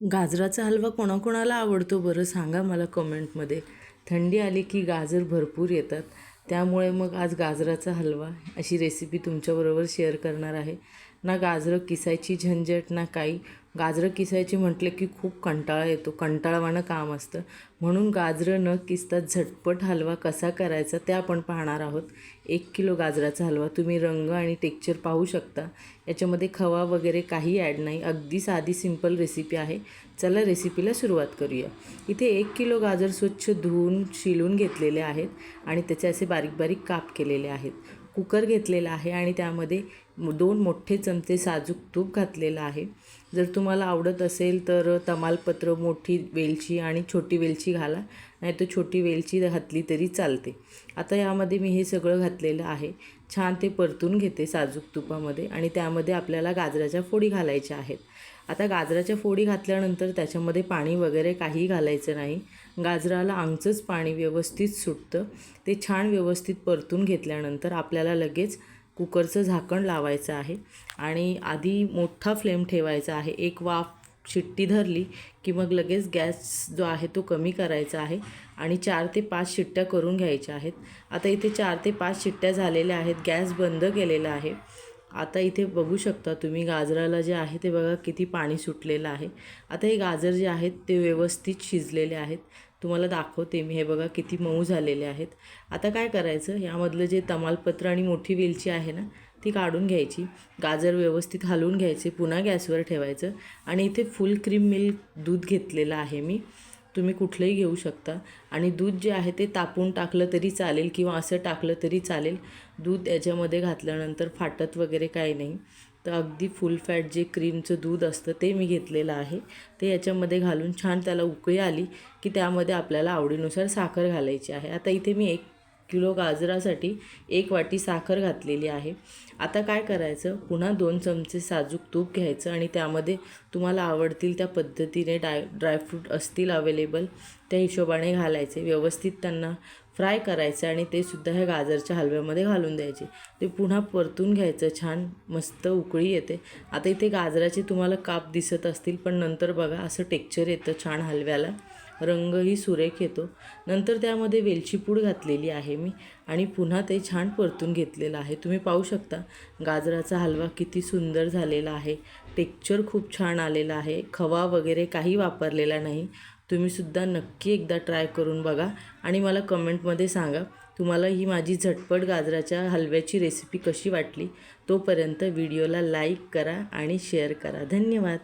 गाजराचा हलवा कोणाकोणाला आवडतो बरं सांगा मला कमेंटमध्ये. थंडी आली की गाजर भरपूर येतात. त्यामुळे मग आज गाजराचा हलवा अशी रेसिपी तुमच्याबरोबर शेअर करणार आहे. ना गाजरं किसायची झंझट ना काही. गाजरं किसायची म्हटलं की खूप कंटाळा येतो कंटाळवाणं काम असतं. म्हणून गाजरं न किसता झटपट हलवा कसा करायचा ते आपण पाहणार आहोत. एक किलो गाजराचा हलवा तुम्ही रंग आणि टेक्चर पाहू शकता. याच्यामध्ये खवा वगैरे काही ॲड नाही. अगदी साधी सिंपल रेसिपी आहे. चला रेसिपीला सुरुवात करूया. इथे एक किलो गाजर स्वच्छ धुवून शिलून घेतलेले आहेत आणि त्याचे असे बारीक बारीक काप केलेले आहेत. कुकर घेतलेला आहे आणि त्यामध्ये दोन मोठे चमचे साजूक तूप घातलेलं आहे. जर तुम्हाला आवडत असेल तर तमालपत्र मोठी वेलची आणि छोटी वेलची घाला. नाही तर छोटी वेलची घातली तरी चालते. आता यामध्ये मी हे सगळं घातलेलं आहे. छान ते परतून घेते साजूक तुपामध्ये आणि त्यामध्ये आपल्याला गाजराच्या फोडी घालायच्या आहेत. आता गाजराच्या फोडी घातल्यानंतर त्याच्यामध्ये पाणी वगैरे काही घालायचं नाही. गाजराला आमचंच पाणी व्यवस्थित सुटतं. ते छान व्यवस्थित परतून घेतल्यानंतर आपल्याला लगेच कुकरचं झाकण लावायचं आहे आणि आधी मोठा फ्लेम ठेवायचा आहे. एक वाफ शिट्टी धरली की मग लगेच गॅस जो आहे तो कमी करायचा आहे आणि चार ते पाच शिट्ट्या करून घ्यायच्या आहेत. आता इथे चार ते पाच शिट्ट्या झालेल्या आहेत. गॅस बंद केलेला आहे. आता इथे बघू शकता तुम्ही गाजराला जे आहे ते बघा किती पाणी सुटलेलं आहे. आता हे गाजर जे आहेत ते व्यवस्थित शिजलेले आहेत. तुम्हाला दाखवते मी. हे बघा किती मऊ झालेले आहेत. आता काय करायचं? यामधलं जे तमालपत्र आणि मोठी वेलची आहे ना ती काढून घ्यायची. गाजर व्यवस्थित हलवून घ्यायचे. पुन्हा गॅसवर ठेवायचं. आणि इथे फुल क्रीम मिल्क दूध घेतलेलं आहे मी. तुम्ही कुठलंही घेऊ शकता. आणि दूध जे आहे ते तापून टाकलं तरी चालेल किंवा असं टाकलं तरी चालेल. दूध याच्यामध्ये घातल्यानंतर फाटत वगैरे काही नाही. तर अगदी फुल फॅट जे क्रीमचं दूध असतं ते मी घेतलेलं आहे. ते याच्यामध्ये घालून छान त्याला उकळी आली की त्यामध्ये आपल्याला आवडीनुसार साखर घालायची आहे. आता इथे मी एक किलो गाजरासाठी एक वाटी साखर घातलेली आहे. आता काय करायचं? पुन्हा दोन चमचे साजूक तूप घ्यायचं आणि त्यामध्ये तुम्हाला आवडतील त्या पद्धतीने डाय ड्रायफ्रूट असतील अवेलेबल त्या हिशोबाने घालायचे. व्यवस्थित त्यांना फ्राय करायचं आणि ते सुद्धा ह्या गाजरच्या हलव्यामध्ये घालून द्यायचे. ते पुन्हा परतून घ्यायचं. छान मस्त उकळी येते. आता इथे गाजराचे तुम्हाला काप दिसत असतील पण नंतर बघा असं टेक्चर येतं छान हलव्याला. रंगही सुरेख येतो. नंतर त्यामध्ये वेलची पूड घातलेली आहे मी आणि पुन्हा ते छान परतून घेतलेलं आहे. तुम्ही पाहू शकता गाजराचा हलवा किती सुंदर झालेला आहे. टेक्चर खूप छान आलेला आहे. खवा वगैरे काही वापरलेला नाही. तुम्हीसुद्धा नक्की एकदा ट्राय करून बघा आणि मला कमेंटमध्ये सांगा तुम्हाला ही माझी झटपट गाजराच्या हलव्याची रेसिपी कशी वाटली? तोपर्यंत व्हिडिओला लाईक करा आणि शेअर करा. धन्यवाद!